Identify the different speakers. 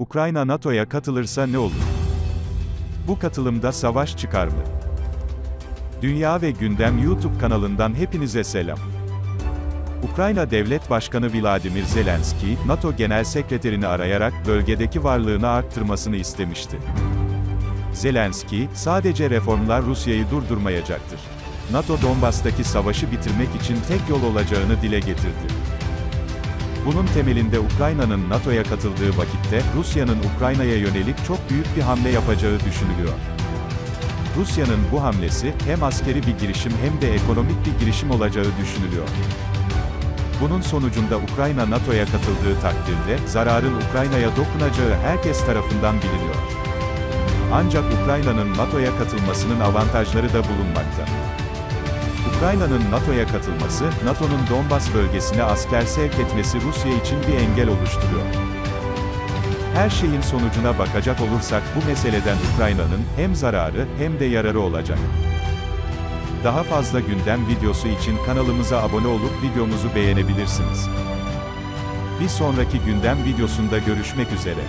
Speaker 1: Ukrayna NATO'ya katılırsa ne olur? Bu katılımda savaş çıkar mı? Dünya ve Gündem YouTube kanalından hepinize selam. Ukrayna Devlet Başkanı Vladimir Zelenski, NATO Genel Sekreterini arayarak bölgedeki varlığını arttırmasını istemişti. Zelenski, sadece reformlar Rusya'yı durdurmayacaktır. NATO Donbas'taki savaşı bitirmek için tek yol olacağını dile getirdi. Bunun temelinde Ukrayna'nın NATO'ya katıldığı vakitte, Rusya'nın Ukrayna'ya yönelik çok büyük bir hamle yapacağı düşünülüyor. Rusya'nın bu hamlesi, hem askeri bir girişim hem de ekonomik bir girişim olacağı düşünülüyor. Bunun sonucunda Ukrayna NATO'ya katıldığı takdirde, zararın Ukrayna'ya dokunacağı herkes tarafından biliniyor. Ancak Ukrayna'nın NATO'ya katılmasının avantajları da bulunmakta. Ukrayna'nın NATO'ya katılması, NATO'nun Donbas bölgesine asker sevk etmesi Rusya için bir engel oluşturuyor. Her şeyin sonucuna bakacak olursak bu meseleden Ukrayna'nın hem zararı hem de yararı olacak. Daha fazla gündem videosu için kanalımıza abone olup videomuzu beğenebilirsiniz. Bir sonraki gündem videosunda görüşmek üzere.